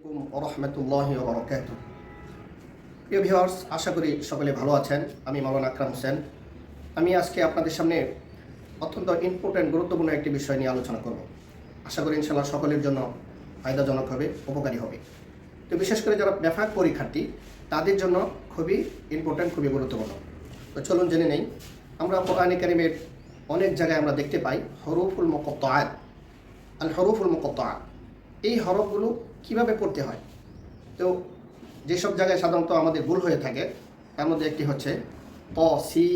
রহমতুল্লাহ বরকাত প্রিয় ভিউয়ার্স আশা করি সকলে ভালো আছেন। আমি মাওলানা আকরাম হোসেন। আমি আজকে আপনাদের সামনে অত্যন্ত ইম্পর্ট্যান্ট গুরুত্বপূর্ণ একটি বিষয় নিয়ে আলোচনা করব। আশা করি ইনশাল্লাহ সকলের জন্য ফায়দাজনক হবে, উপকারী হবে। তো বিশেষ করে যারা ব্যাপক পরীক্ষার্থী, তাদের জন্য খুবই ইম্পর্ট্যান্ট খুবই গুরুত্বপূর্ণ। তো চলুন জেনে নেই, আমরা কোরআনে কারিমের অনেক জায়গায় আমরা দেখতে পাই হরুফুল মকত্তায়াত আল হরুফুল মকত্তায়াত এই হরফগুলো কীভাবে পড়তে হয়? তো যেসব জায়গায় সাধারণত আমাদের ভুল হয়ে থাকে, তার মধ্যে একটি হচ্ছে সি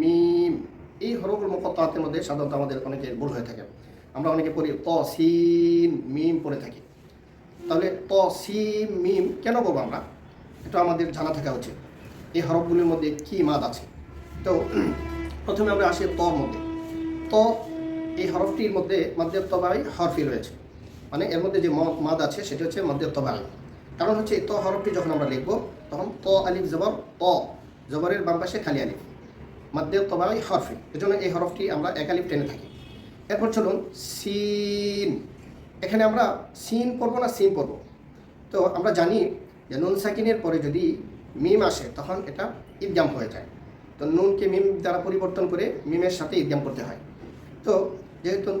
মিম এই হরফুল মুকত্তাতের মধ্যে সাধারণত আমাদের অনেকের ভুল হয়ে থাকে। আমরা অনেকে পড়ি ত মিম পড়ে থাকি। তাহলে ত মিম কেন করব আমরা? এটা আমাদের জানা থাকা উচিত। এই হরফগুলির মধ্যে কী মাদ আছে? তো প্রথমে আমরা আসি তর মধ্যে। ত এই হরফটির মধ্যে মাদ্দের তবাই হরফি রয়েছে। মানে এর মধ্যে যে মাদ আছে, সেটা হচ্ছে মাদ্দের তবাই কারণ হচ্ছে ত হরফটি যখন আমরা লিখব, তখন ত আলিফ জবর, ত জবরের বাম পাশে খালি আলিফ। মাদ্দের তবাই হরফি। এজন্য এই হরফটি আমরা এক আলিফ টেনে থাকি। এরপর চলুন, সিন। এখানে আমরা সিন পড়ব না সিন পড়ব? তো আমরা জানি যে নুন সাকিনের পরে যদি মিম আসে, তখন এটা ইদগাম হয়ে যায়। তো নুনকে মিম দ্বারা পরিবর্তন করে মিমের সাথে ইদগাম করতে হয়। তো যেহেতু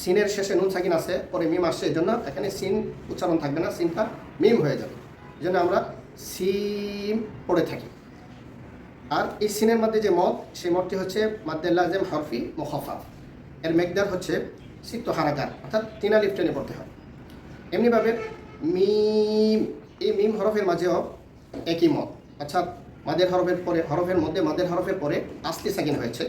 সিনের শেষে নুন সাকিন আছে, পরে মিম আসছে, এই জন্য এখানে সিন উচ্চারণ থাকবে না, সিনটা মিম হয়ে যাবে। এই জন্য আমরা সিম পড়ে থাকি। আর এই সিনের মধ্যে যে মদ, সেই মদটি হচ্ছে মাদ্দেল্লাজেম হরফি মুখফা এর মেকদার হচ্ছে সিত্ত হারাকার অর্থাৎ তিনা লিফটেনে পড়তে হয়। এমনিভাবে মিম, এই মিম হরফের মাঝেও একই মত অর্থাৎ মাদের হরফের পরে, হরফের মধ্যে মাদের হরফের পরে আস্তি সাকিন হয়েছে।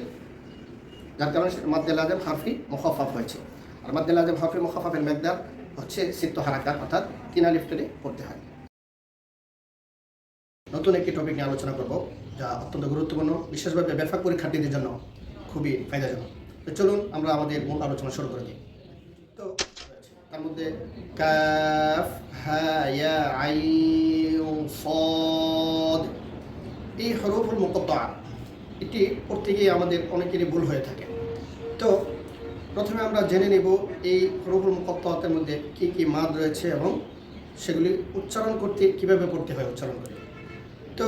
যার কারণে মাদ্দেল আজম হারফি মুখফাফ হয়েছে। আর মাদ্দেল আজম হারফি মুখফাফের মেকদার হচ্ছে সিত্ত হারাকার অর্থাৎ তিনা লিফটেনে পড়তে হয়। নতুন একটি টপিক নিয়ে আলোচনা করব, যা অত্যন্ত গুরুত্বপূর্ণ, বিশেষভাবে ব্যাপক পরীক্ষার্থীদের জন্য খুবই ফায়দাজনক। তো চলুন আমরা আমাদের মূল আলোচনা শুরু করে দিই। তো, তার মধ্যে কাফ, হা আইন, সদ, এই হরফুল মুকদ্দা এটি পড়তে গিয়ে আমাদের অনেকেরই ভুল হয়ে থাকে। তো প্রথমে আমরা জেনে নেব এই হরফুল মুকদ্দাতের মধ্যে কি কি মাদ রয়েছে এবং সেগুলি উচ্চারণ করতে, কীভাবে করতে হয় উচ্চারণ করে তো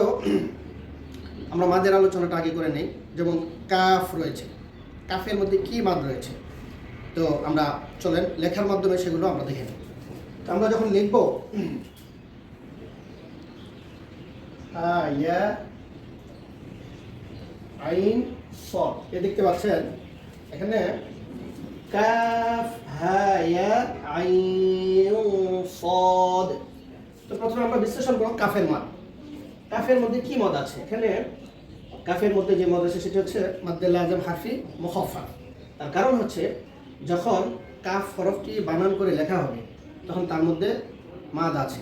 আমরা মাদের আলোচনাটা আগে করে নেই, যেমন কাফ রয়েছে। কাফের মধ্যে কী মাদ রয়েছে? তো আমরা চলেন, লেখার মাধ্যমে সেগুলো আমরা দেখে নিই। তো আমরা যখন লিখব আইন সদ এ দেখতে পাচ্ছেন, এখানে কাফ, হা আইন সদ তো প্রথমে আমরা বিশ্লেষণ করব কাফের মান কাফের মধ্যে কি মদ আছে? এখানে কাফের মধ্যে যে মদ আছে সেটি হচ্ছে মাদ্দুল্লাহ আজম হাফি মুখফা তার কারণ হচ্ছে, যখন কাফ হরফটি বানান করে লেখা হবে, তখন তার মধ্যে মাদ আছে।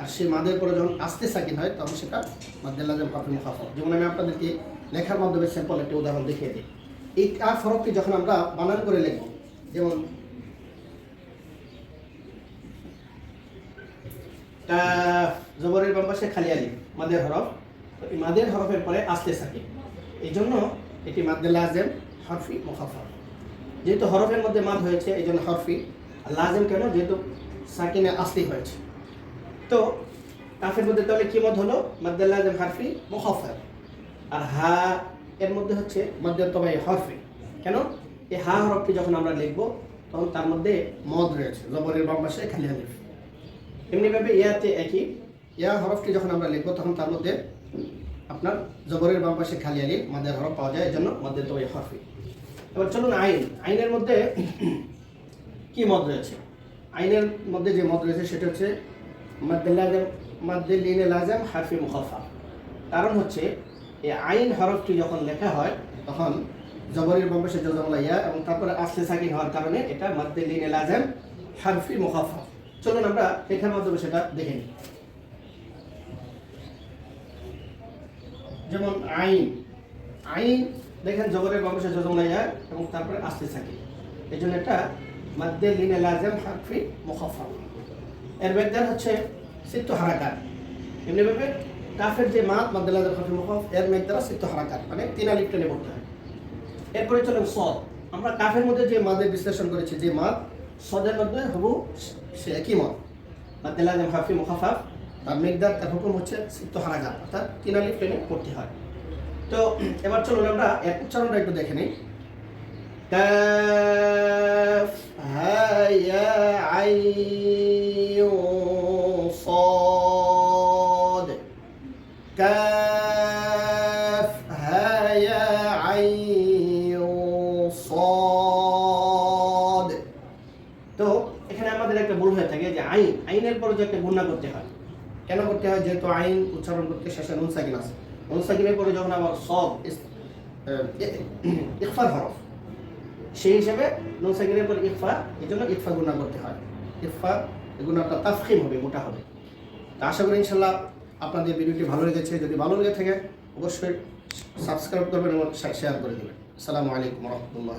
আর সেই মাদের পরে যখন আস্তে সাকিন হয়, তখন সেটা মাদ্দুল্লাহ আজম হাফি মুখফা যেমন আমি আপনাদেরকে লেখার মাধ্যমে স্যাম্পল একটি উদাহরণ দেখিয়ে দিই। এই কাফ হরফটি যখন আমরা বানান করে লিখব, যেমন জবরের বাম খালি আলিফ মাদের হরফ। এই মাদের হরফের পরে আস্তে সাকি এই জন্য এটি মাদ্দে লাজেম, হরফি মুখাফা যেহেতু হরফের মধ্যে মাদ হয়েছে এই জন্য হরফি। আর লাজেম কেন? যেহেতু সাকিনে আসলি হয়েছে। তো কাফের মধ্যে তাহলে কি মত হলো? মাদ্দে লাজেম, হরফি মুখাফা আর হা এর মধ্যে হচ্ছে মধ্যে তবাই হরফি। কেন? এই হা হরফটি যখন আমরা লিখব, তখন তার মধ্যে মদ রয়েছে, জবরের বাম পাশে খালি আলিফ। এমনিভাবে ইয়াতে একই। ইয়া হরফটি যখন আমরা লিখব, তখন তার মধ্যে আপনার জবরের বাম খালি আলি মাদের হরফ পাওয়া যায় এই জন্য মাদের তো হরফি। এবার চলুন আইন। আইনের মধ্যে কি মত রয়েছে? আইনের মধ্যে যে মত রয়েছে, সেটা হচ্ছে মাদ্দুল্লাজম মাদ্দুল্লিনে লাজম হারফি মুখাফা। কারণ হচ্ছে এই আইন হরফটি যখন লেখা হয়, তখন জবরের বাম পাশে জজমলা ইয়া এবং তারপরে আসলে সাকিন হওয়ার কারণে এটা মাদ্দুল্লিনে লাজম, হারফি মুখাফা চলুন আমরা লেখার মাধ্যমে সেটা দেখে নিই। যেমন আইন আইন দেখেন জবরের বামসে জজমলাইয়া এবং তারপরে আসতে থাকে এই জন্য এটা মাদ্দে লিনে লাজেম হাকফি মুখফা এর বেদার হচ্ছে, সিত্ত হারাকার এমনিভাবে কাফের যে মাত মাদ্দে লাজেম হাকফি মুখফ এর মেঘদারা সিত্ত হারাকার মানে তিন আলিফ টেনে পড়তে হয় এরপরে চলেন সদ আমরা কাফের মধ্যে যে মাদের বিশ্লেষণ করেছি যে মাদ সদের মধ্যে হবু সে একই মত মাদ্দে লাজিম হাফি মুখাফাফ তার মেঘদার তার হুকুম হচ্ছে সিদ্ধ হারাঘাত অর্থাৎ তিন আলিফ টেনে পড়তে হয় তো এবার চলুন আমরা এর উচ্চারণটা একটু দেখে নিই كاف ها يا عين كاف ها يا عين صاد তো এখানে আমাদের একটা ভুল হয়ে থাকে যে আইন আইনের পরে যে একটা গুণা করতে হয় কেন করতে হয় যেহেতু আইন উচ্চারণ করতে শেষে নুন সাকিন আছে নুন সাকিনের পরে যখন আমার সব ইকফার হরফ সেই হিসাবে নুন সাকিনের পর ইকফা এই জন্য ইকফা গুণা করতে হয় ইকফা গুণাটা তাফখিম হবে মোটা হবে তা আশা করি ইনশাল্লাহ আপনাদের ভিডিওটি ভালো লেগেছে, যদি ভালো লেগে থাকে, অবশ্যই সাবস্ক্রাইব করবেন এবং শেয়ার করে দেবেন। আসসালামু আলাইকুম রহমতুল্লাহ